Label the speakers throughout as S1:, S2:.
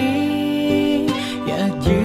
S1: ้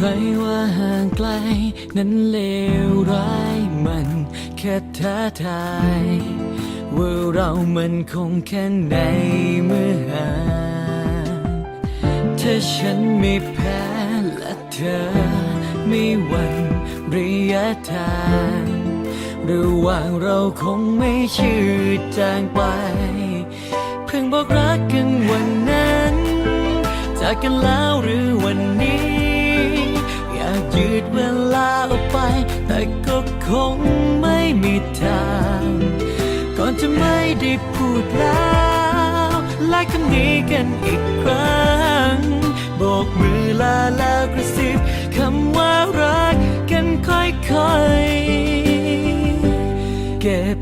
S1: ใครว่าห่างไกล นั้นเลวร้ายมันแค่ท้าทาย ว่าเรามันคงแค่ไหนเมื่อห่างถ้าฉันไม่แพ้และเธอไม่หวั่นระยะทางระหว่างเราคงไม่ชืดจางไป เพิ่งบอกรักกันวันนั้น จากกันแล้วหรือวันนี้ ได้พูดแล้วและคำนี้กันอีกครั้งโบกมือลาแล้วกระซิบคำว่ารักกันค่อยๆ เก็บ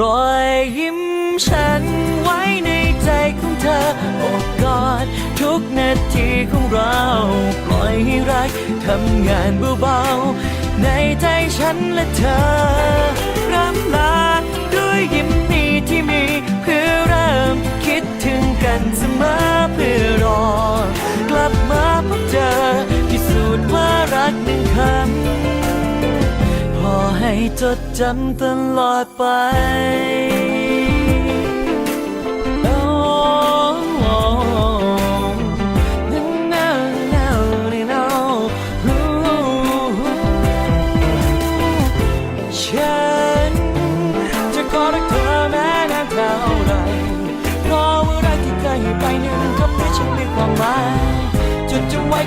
S1: รอยยิ้มฉันไว้ในใจของเธอโอบกอดทุกนาทีของเรา ปล่อยให้รักทำงานเบาๆในใจฉันและเธอรำลาด้วยยิ้ม นเสมอเพื่อรอ กลับมาพบเจอพิสูจน์ว่ารักหนึ่งคำพอให้จดจำตลอดไป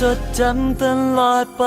S1: จดจำตลอดไป